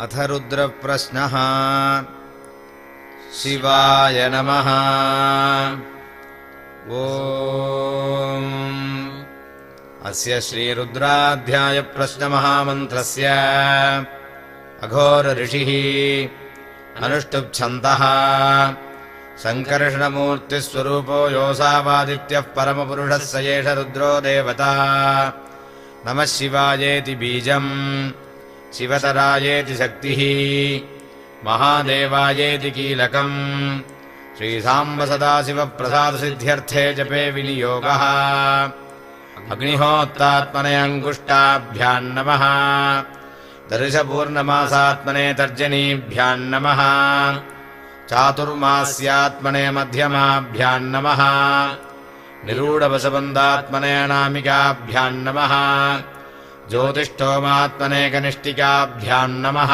अथ रुद्रप्रश्नः। शिवाय नमः। ॐ। अस्य श्रीरुद्राध्यायप्रश्नमहामन्त्रस्य अघोरऋषिः अनुष्टुप्छन्तः सङ्कर्षणमूर्तिस्वरूपो योऽसावादित्यः परमपुरुषः स एष रुद्रो देवता। नमः शिवायेति बीजम् शिवतरायेति शक्तिः महादेवायेति कीलकम्। श्रीसाम्ब सदाशिवप्रसादसिद्ध्यर्थे जपे विनियोगः। अग्निहोत्रात्मने अङ्गुष्टाभ्यान्नमः दर्शपूर्णमासात्मने तर्जनीभ्यान्नमः चातुर्मास्यात्मने मध्यमाभ्यान्नमः निरूढवसबन्धात्मने अनामिकाभ्यान्नमः ज्योतिष्ठोमात्मने कनिष्ठिकाभ्यान्नमः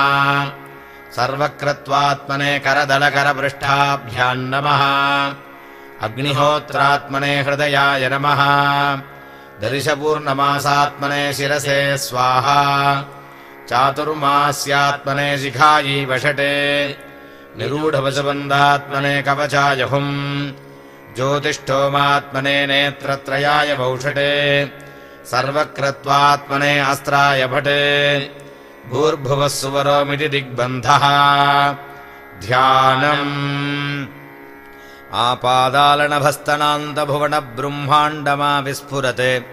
सर्वक्रत्वात्मने करदलकरपृष्ठाभ्यान्नमः अग्निहोत्रात्मने हृदयाय नमः। दर्शपूर्णमासात्मने शिरसे स्वाहा। चातुर्मास्यात्मने शिखायी वषटे। निरूढवसबन्धात्मने कवचाय हुम्। ज्योतिष्ठोमात्मने नेत्रत्रयाय भौषटे सर्वक्रत्वात्मने अस्त्राय भटे। भूर्भुवः सुवरोमिति दिग्बन्धः। ध्यानम्। आपादालनभस्तनान्तभुवनब्रह्माण्डमा विस्फुरते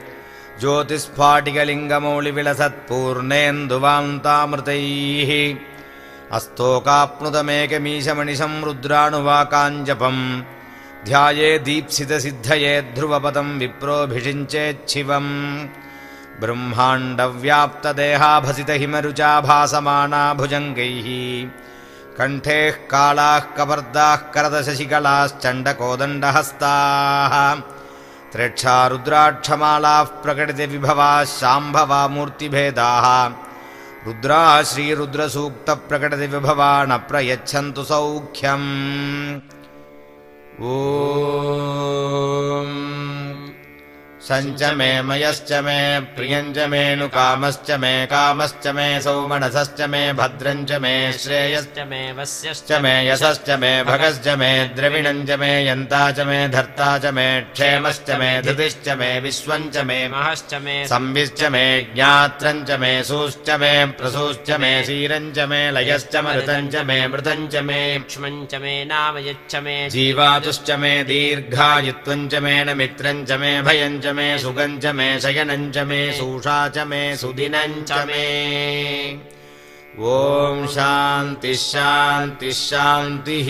ज्योतिस्फाटिकलिङ्गमौलिविलसत्पूर्णेन्दुवान्तामृतैः। अस्तोकाप्नुतमेकमीशमनिशम् रुद्राणुवाकाञ्जपम् ध्याये दीप्सितसिद्धये ध्रुवपदम् विप्रोभिषिञ्चेच्छिवम् ब्रह्माण्डव्याप्तदेहाभसितहिमरुचा भासमाना भुजङ्गैः कण्ठेः कालाः कपर्दाः करदशशिकलाश्चण्डकोदण्डहस्ताः त्रेक्षा रुद्राक्षमालाः प्रकटितविभवाः शाम्भवा मूर्तिभेदाः रुद्राः श्रीरुद्रसूक्तप्रकटितविभवा न प्रयच्छन्तु सौख्यम् Om. सञ्च मे मयश्च मे प्रियञ्च मे नु कामश्च मे कामश्च मे सौमनसश्च मे भद्रञ्च मे श्रेयश्च च मे वस्यश्च च मे यशश्च मे भगश्च मे द्रविणञ्च मे यन्ता च मे धर्ता च मे क्षेमश्च मे धृतिश्च मे विश्वञ्च मे महश्च मे संविश्च मे ज्ञात्रञ्च मे सूश्च मे प्रसूश्च मे क्षीरञ्च मे लयश्च मृतञ्च मे मृतञ्च मे क्ष्मञ्च मे नाम यच्च मे जीवातुश्च मे दीर्घायुत्वञ्च मे न मित्रञ्च मे भयञ्च मे सुगञ्च मे शयनञ्च मे सूषा च मे सुदिनञ्च मे। ॐ शान्तिः शान्तिः शान्तिः।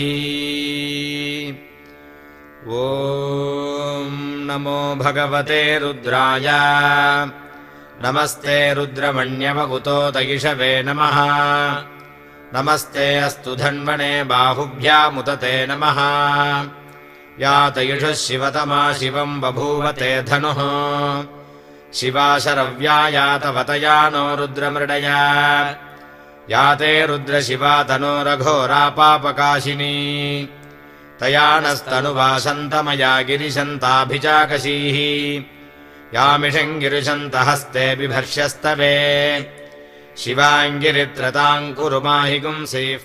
ॐ नमो भगवते रुद्राय। नमस्ते रुद्रमण्यवकुतो दयिषवे नमः। नमस्ते अस्तु धन्वणे बाहुभ्यामुदते नमः यातयुषः शिवतमा शिवम् बभूव ते धनुः। शिवाशरव्या यातवतया नो रुद्रमृडया। याते रुद्रशिवा तनो रघोरापापकाशिनी तया नस्तनुवासन्तमया गिरिशन्ताभिचाकशीः यामिषङ्गिरिशन्तहस्ते बिभर्ष्यस्तवे। शिवाङ्गिरित्रताम् कुरु माहि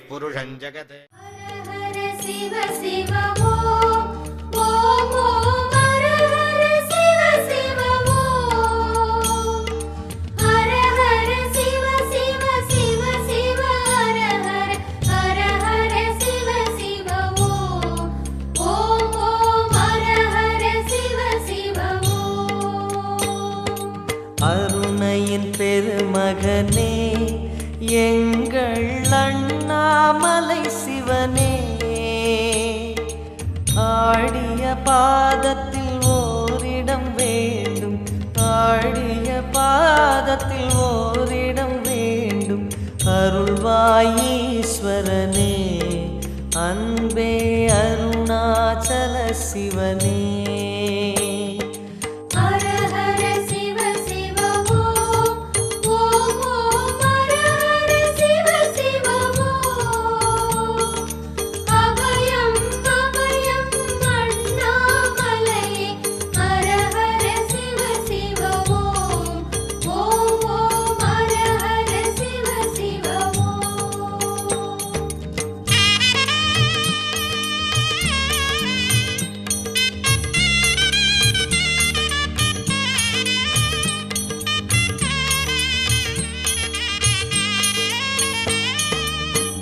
पुरुषम् जगते அருணையின் பெருமகனே எங்கள் அண்ணாமலை சிவனே. ஆடிய பாதத்தில் ஓரிடம் வேண்டும். ஆடிய பாதத்தில் ஓரிடம் வேண்டும். அருள்வாயீஸ்வரனே அன்பே அருணாச்சல சிவனே.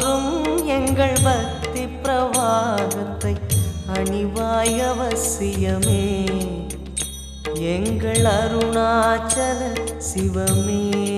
பாலூரும் எங்கள் பக்தி பிரவாகத்தை அணிவாய் அவசியமே எங்கள் அருணாச்சல சிவமே.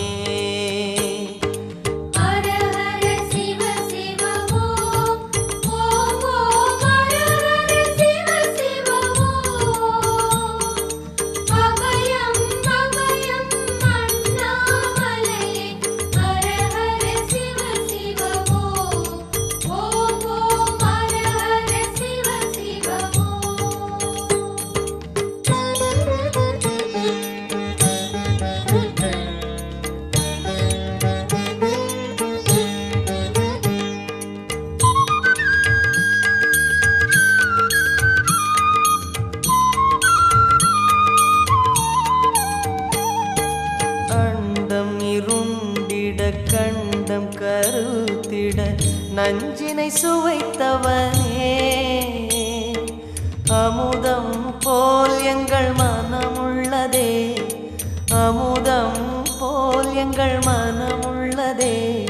உங்கள் மனமுள்ளதே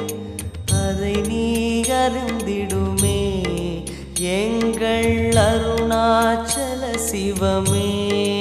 அதை நீ அறிந்திடுமே. எங்கள் அருணாச்சல சிவமே.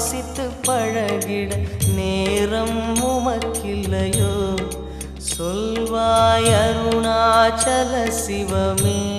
வாசித்து பழகிட நேரம் உமக்கில்லையோ? சொல்வாய் அருணாச்சல சிவமே.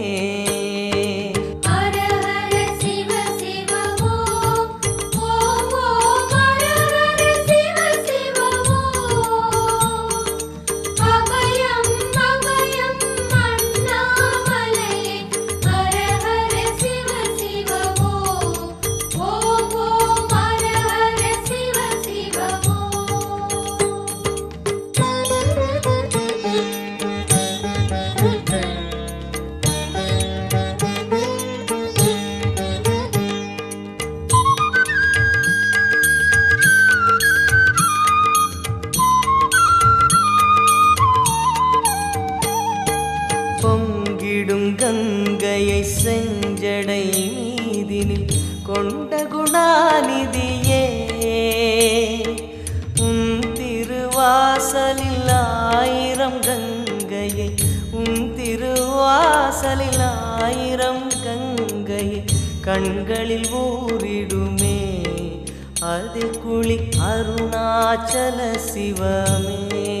கண்களில் ஊரிடுமே அதில் குளி அருணாச்சல சிவமே.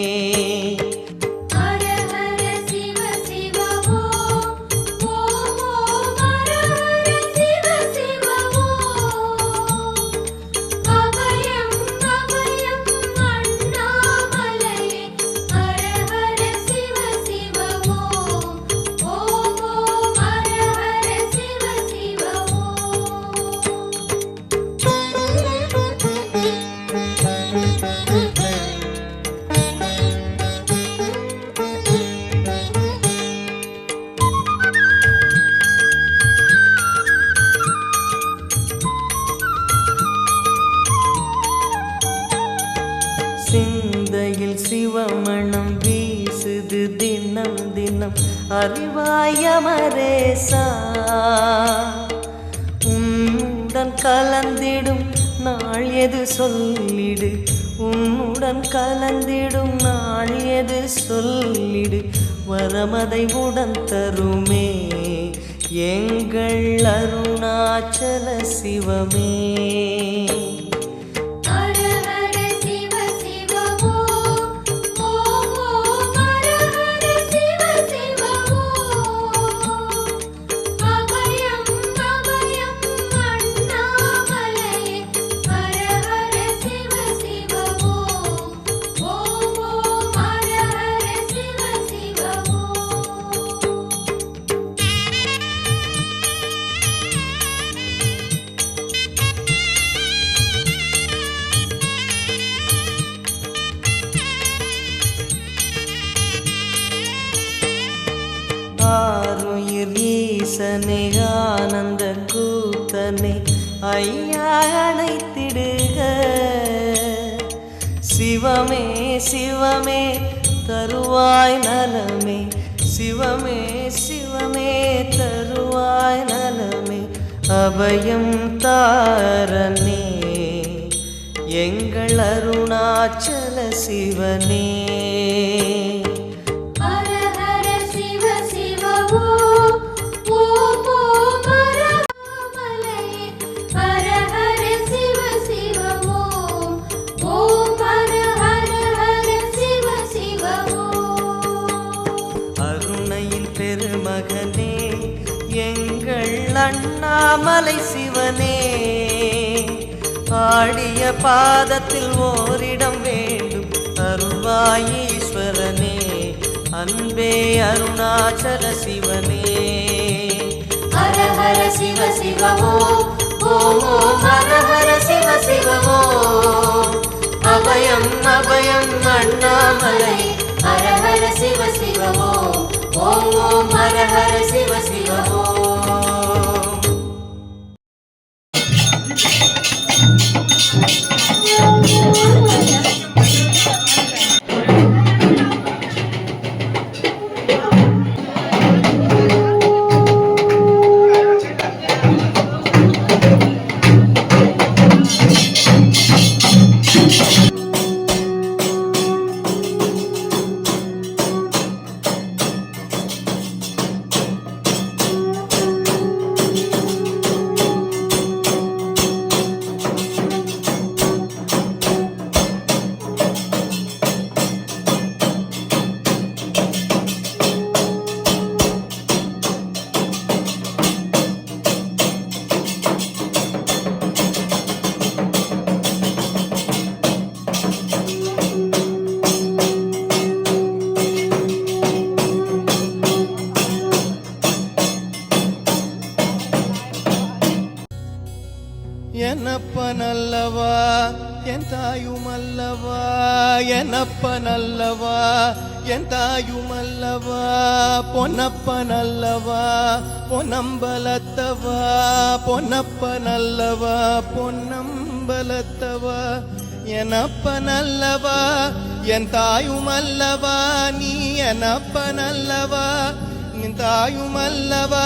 வரமதை உடன் தருமே. எங்கள் அருணாச்சல சிவமே. ஆறுயிர் ஈசனே ஆனந்த கூத்தனே ஐயா அணைத்திடுக. சிவமே சிவமே தருவாய் நலமே. சிவமே சிவமே தருவாய் நலமே. அபயம் தாரனே எங்கள் அருணாச்சல சிவனே. பெருமகனே எங்கள் அண்ணாமலை சிவனே ஆடிய பாதத்தில் ஓரிடம் வேண்டும் அருள்வாயீஸ்வரனே அன்பே அருணாச்சல சிவனே. ஹர ஹர சிவ சிவமோ ஓம் ஓம் ஹர ஹர சிவ சிவமோ. அபயம் அபயம் அண்ணாமலை ஹர ஹர சிவ சிவமோ. ஓம் ஓம் ஹர ஹர சிவ சிவ ஓம். என்னப்பனல்லவா என் தாயுமல்லவா என்னப்பனல்லவா என் தாயுமல்லவா பொன்னப்பனல்லவா பொன்னம்பலத்தவா? பொன்னப்பனல்லவா பொன்னம்பலத்தவா? எனப்பனல்லவா என் தாயுமல்லவா நீ எனப்பனல்லவா நின் தாயுமல்லவா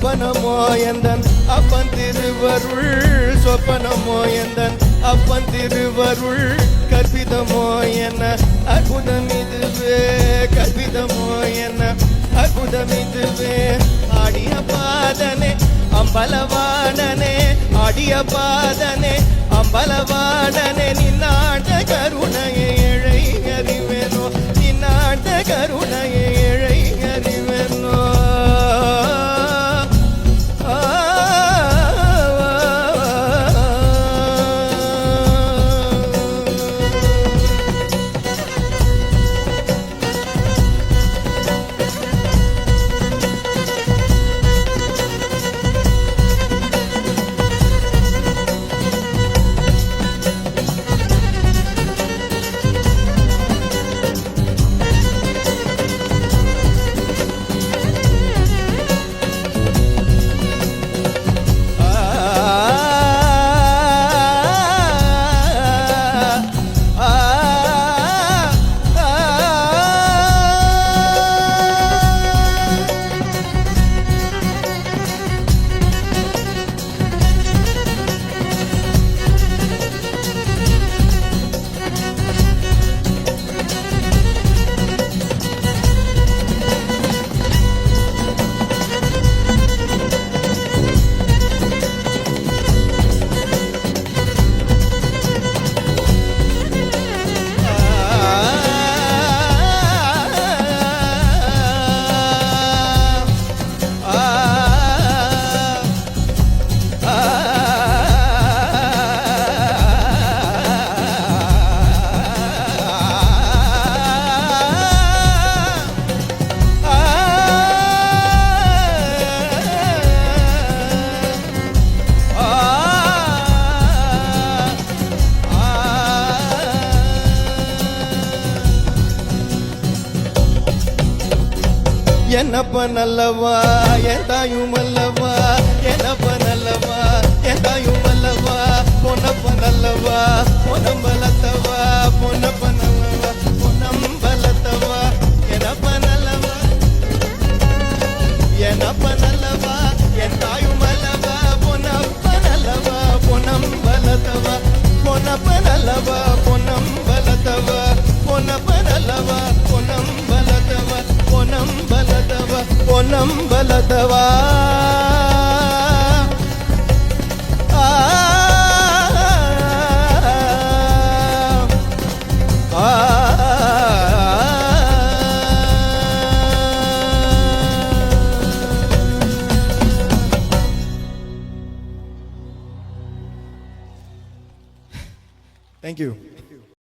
அப்பனமோ எந்தன்? அப்பன் திருவருள் சொப்பனமோ எந்தன்? அப்பன் திருவருள் கற்பிதமோ என்ன? அற்புதம் இதுவே கற்பிதமோ என்ன? அற்புதம் இதுவே ஆடிய பாதனே அம்பலவாணனே ஆடிய பாதனே அம்பலவாணனே நின்னாண்ட கருணையை இழை அறிவேனோ? நின்னாண்ட கருணையை என்னப்ப நல்லவா? என் தாயும் அல்லவா? என்னப்ப நல்லவா என் தாயும் அல்லவா? பொன்னப்ப நல்லவா பொன்னப்ப